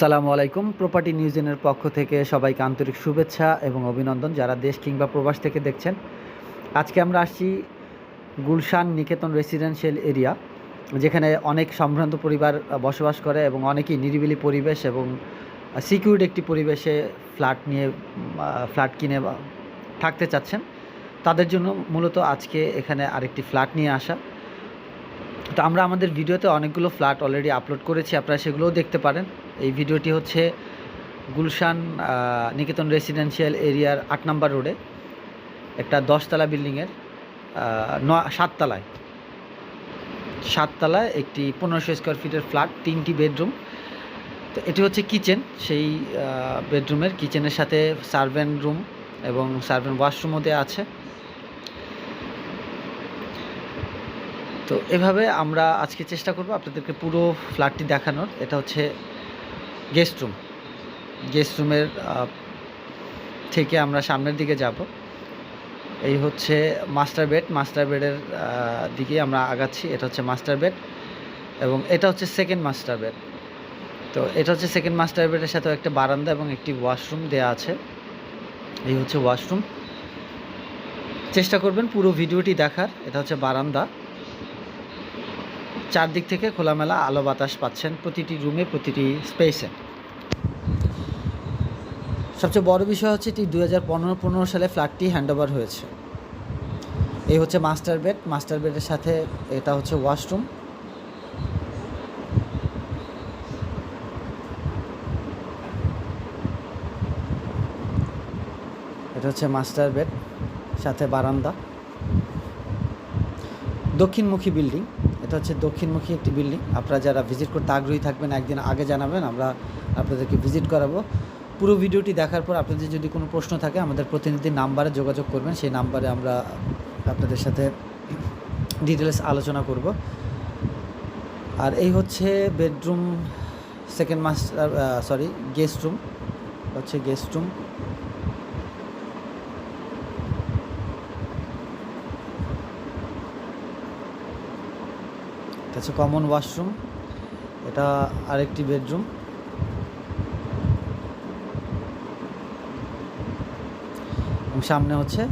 আসসালামু আলাইকুম। প্রপার্টি নিউজেনের পক্ষ থেকে সবাইকে আন্তরিক শুভেচ্ছা এবং অভিনন্দন যারা দেশ কিংবা প্রবাস থেকে দেখছেন। আজকে আমরা আসছি গুলশান নিকেতন রেসিডেন্সিয়াল এরিয়া যেখানে অনেক সম্ভ্রান্ত পরিবার বসবাস করে এবং অনেকেই নিরিবিলি পরিবেশ এবং সিকিউরড একটি পরিবেশে ফ্ল্যাট নিয়ে ফ্ল্যাট কিনে থাকতে চাচ্ছেন। তাদের জন্য মূলত আজকে এখানে আরেকটি ফ্ল্যাট নিয়ে আসা। তো আমরা আমাদের ভিডিওতে অনেকগুলো ফ্ল্যাট অলরেডি আপলোড করেছি, আপনারা সেগুলোও দেখতে পারেন। এই ভিডিওটি হচ্ছে গুলশান নিকেতন রেসিডেন্সিয়াল এরিয়ার আট নম্বর রোডে। একটা দশতলা বিল্ডিংয়ের ন, সাততলায়। সাততলায় একটি পনেরোশো স্কোয়ার ফিটের ফ্ল্যাট, তিনটি বেডরুম। তো এটি হচ্ছে কিচেন। সেই বেডরুমের কিচেনের সাথে সার্ভেন্ট রুম এবং সার্ভেন্ট ওয়াশরুমও দেওয়া আছে। তো এভাবে আমরা আজকে চেষ্টা করব আপনাদেরকে পুরো ফ্ল্যাটটি দেখানোর। এটা হচ্ছে গেস্ট রুম। গেস্ট রুমের থেকে আমরা সামনের দিকে যাব। এই হচ্ছে মাস্টার বেড। মাস্টার বেডের দিকে আমরা আগাচ্ছি। এটা হচ্ছে মাস্টার বেড এবং এটা হচ্ছে সেকেন্ড মাস্টার বেড। তো এটা হচ্ছে সেকেন্ড মাস্টার বেডের সাথেও একটা বারান্দা এবং একটি ওয়াশরুম দেওয়া আছে। এই হচ্ছে ওয়াশরুম। চেষ্টা করবেন পুরো ভিডিওটি দেখার। এটা হচ্ছে বারান্দা। চারদিক থেকে খোলামেলা আলো বাতাস পাচ্ছেন প্রতিটি রুমে, প্রতিটি স্পেসে। সবচেয়ে বড় বিষয় হচ্ছে এটি দু হাজার সালে ফ্ল্যাটটি হ্যান্ডওভার হয়েছে। এই হচ্ছে মাস্টার বেড। মাস্টার বেডের সাথে এটা হচ্ছে ওয়াশরুম। এটা হচ্ছে মাস্টার বেড, সাথে বারান্দা। দক্ষিণমুখী বিল্ডিং। এটা হচ্ছে দক্ষিণমুখী একটি বিল্ডিং। আপনারা যারা ভিজিট করতে আগ্রহী থাকবেন, একদিন আগে জানাবেন, আমরা আপনাদেরকে ভিজিট করাবো। পুরো ভিডিওটি দেখার পর আপনাদের যদি কোনো প্রশ্ন থাকে, আমাদের প্রতিনিধির নাম্বারে যোগাযোগ করবেন, সেই নাম্বারে আমরা আপনাদের সাথে ডিটেলস আলোচনা করব। আর এই হচ্ছে bedroom, second master sorry guest room হচ্ছে গেস্ট রুম এটা হচ্ছে কমন ওয়াশরুম এটা আরেকটি বেডরুম। সামনে হচ্ছে,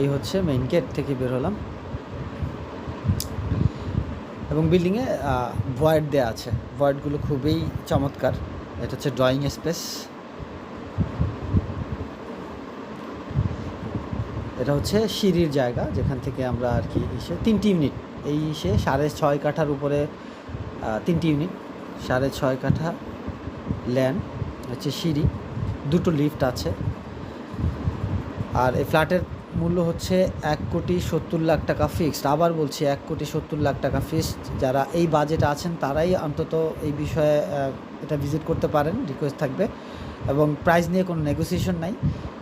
এই হচ্ছে মেইন গেট থেকে বের হলাম। এবং বিল্ডিংয়ে ভয়েড দেওয়া আছে। ভয়েডগুলো খুবই চমৎকার। এটা হচ্ছে ড্রয়িং স্পেস এটা হচ্ছে সিঁড়ির জায়গা, যেখান থেকে আমরা আর কি তিনটি ইউনিট এই সে সাড়ে ছয় কাঠার উপরে তিনটি ইউনিট সাড়ে ছয় কাঠা ল্যান্ড হচ্ছে সিঁড়ি, দুটো লিফট আছে। আর এই ফ্ল্যাটের মূল্য হচ্ছে এক কোটি সত্তর লাখ টাকা ফিক্সড আবার বলছি, এক কোটি সত্তর লাখ টাকা ফিক্সড যারা এই বাজেটে আছেন, তারাই অন্তত এই বিষয়ে এটা ভিজিট করতে পারেন রিকোয়েস্ট থাকবে। এবং প্রাইস নিয়ে কোনো নেগোসিয়েশন নাই।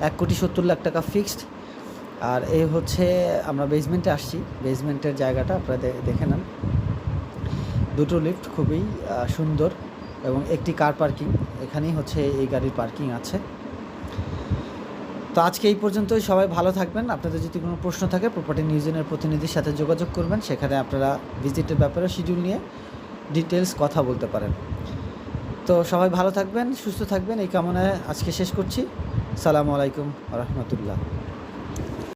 এক কোটি সত্তর লাখ টাকা ফিক্সড আর এই হচ্ছে আমরা বেসমেন্টে আসছি। বেসমেন্টের জায়গাটা আপনারা দেখে নেন। দুটো লিফট খুবই সুন্দর এবং একটি কার পার্কিং এখানেই হচ্ছে এই গাড়ির পার্কিং আছে। তো আজকে এই পর্যন্তই। সবাই ভালো থাকবেন। আপনাদের যদি কোনো প্রশ্ন থাকে প্রপার্টি নিউজেনের প্রতিনিধির সাথে যোগাযোগ করবেন। সেখানে আপনারা ভিজিটের ব্যাপারে শিডিউল নিয়ে ডিটেলস কথা বলতে পারেন। তো সবাই ভালো থাকবেন, সুস্থ থাকবেন। এই কামনায় আজকে শেষ করছি। সালামু আলাইকুম রহমতুল্লাহ।